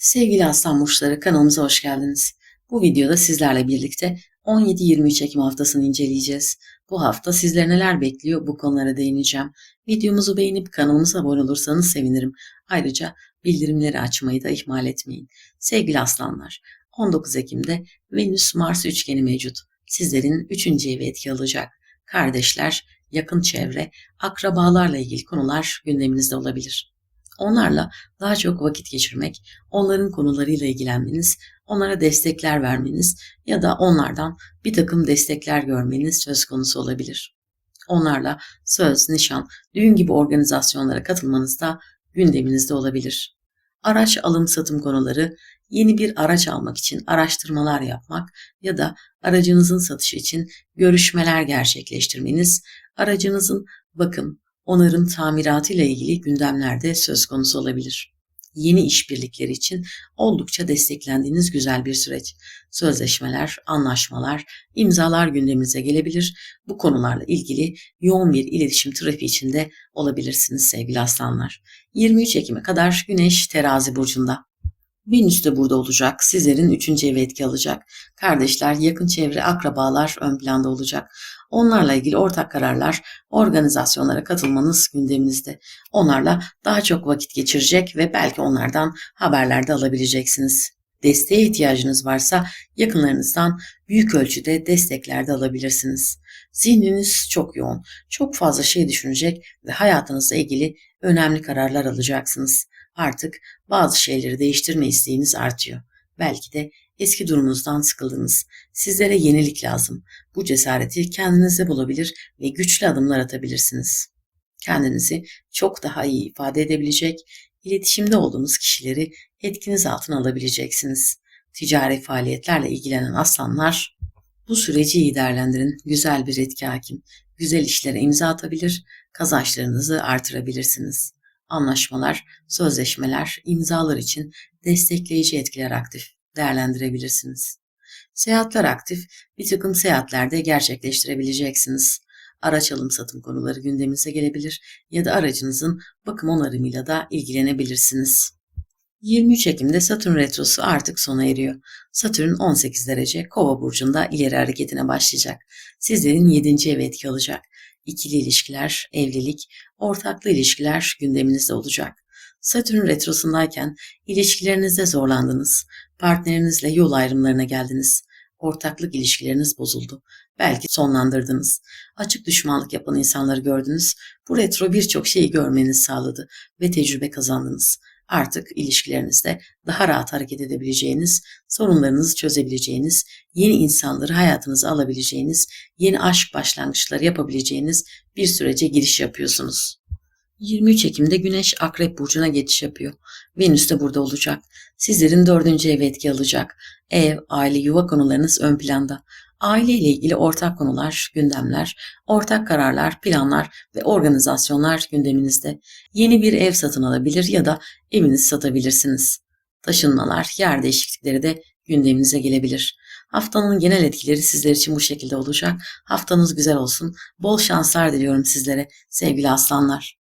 Sevgili Aslan Burçları kanalımıza hoş geldiniz. Bu videoda sizlerle birlikte 17-23 Ekim haftasını inceleyeceğiz. Bu hafta sizleri neler bekliyor bu konulara değineceğim. Videomuzu beğenip kanalımıza abone olursanız sevinirim. Ayrıca bildirimleri açmayı da ihmal etmeyin. Sevgili aslanlar, 19 Ekim'de Venüs-Mars üçgeni mevcut. Sizlerin 3. evi etki alacak. Kardeşler, yakın çevre, akrabalarla ilgili konular gündeminizde olabilir. Onlarla daha çok vakit geçirmek, onların konularıyla ilgilenmeniz, onlara destekler vermeniz ya da onlardan bir takım destekler görmeniz söz konusu olabilir. Onlarla söz, nişan, düğün gibi organizasyonlara katılmanız da gündeminizde olabilir. Araç alım satım konuları, yeni bir araç almak için araştırmalar yapmak ya da aracınızın satışı için görüşmeler gerçekleştirmeniz, aracınızın bakım, onarım tamiratı ile ilgili gündemlerde söz konusu olabilir. Yeni işbirlikleri için oldukça desteklendiğiniz güzel bir süreç. Sözleşmeler, anlaşmalar, imzalar gündeminize gelebilir. Bu konularla ilgili yoğun bir iletişim trafiği içinde olabilirsiniz sevgili aslanlar. 23 Ekim'e kadar Güneş terazi burcunda. Venüs de burada olacak. Sizlerin üçüncü evi etki alacak. Kardeşler, yakın çevre, akrabalar ön planda olacak. Onlarla ilgili ortak kararlar, organizasyonlara katılmanız gündeminizde. Onlarla daha çok vakit geçirecek ve belki onlardan haberler de alabileceksiniz. Desteğe ihtiyacınız varsa yakınlarınızdan büyük ölçüde destekler de alabilirsiniz. Zihniniz çok yoğun, çok fazla şey düşünecek ve hayatınızla ilgili önemli kararlar alacaksınız. Artık bazı şeyleri değiştirme isteğiniz artıyor. Belki de eski durumunuzdan sıkıldınız. Sizlere yenilik lazım. Bu cesareti kendinize bulabilir ve güçlü adımlar atabilirsiniz. Kendinizi çok daha iyi ifade edebilecek, iletişimde olduğunuz kişileri etkiniz altına alabileceksiniz. Ticari faaliyetlerle ilgilenen aslanlar bu süreci iyi değerlendirin. Güzel bir etki hakim. Güzel işlere imza atabilir, kazançlarınızı artırabilirsiniz. Anlaşmalar, sözleşmeler, imzalar için destekleyici etkiler aktif değerlendirebilirsiniz. Seyahatler aktif, bir takım seyahatlerde gerçekleştirebileceksiniz. Araç alım satım konuları gündeminize gelebilir ya da aracınızın bakım onarımıyla da ilgilenebilirsiniz. 23 Ekim'de Satürn retrosu artık sona eriyor. Satürn 18 derece Kova burcunda ileri hareketine başlayacak. Sizlerin 7. ev etki alacak. İkili ilişkiler, evlilik, ortaklı ilişkiler gündeminizde olacak. Satürn retrosundayken ilişkilerinizde zorlandınız. Partnerinizle yol ayrımlarına geldiniz. Ortaklık ilişkileriniz bozuldu. Belki sonlandırdınız. Açık düşmanlık yapan insanları gördünüz. Bu retro birçok şeyi görmenizi sağladı ve tecrübe kazandınız. Artık ilişkilerinizde daha rahat hareket edebileceğiniz, sorunlarınızı çözebileceğiniz, yeni insanları hayatınıza alabileceğiniz, yeni aşk başlangıçları yapabileceğiniz bir sürece giriş yapıyorsunuz. 23 Ekim'de Güneş Akrep Burcu'na geçiş yapıyor. Venüs de burada olacak. Sizlerin dördüncü ev etki alacak. Ev, aile, yuva konularınız ön planda. Aile ile ilgili ortak konular, gündemler, ortak kararlar, planlar ve organizasyonlar gündeminizde. Yeni bir ev satın alabilir ya da evinizi satabilirsiniz. Taşınmalar, yer değişiklikleri de gündeminize gelebilir. Haftanın genel etkileri sizler için bu şekilde olacak. Haftanız güzel olsun. Bol şanslar diliyorum sizlere sevgili aslanlar.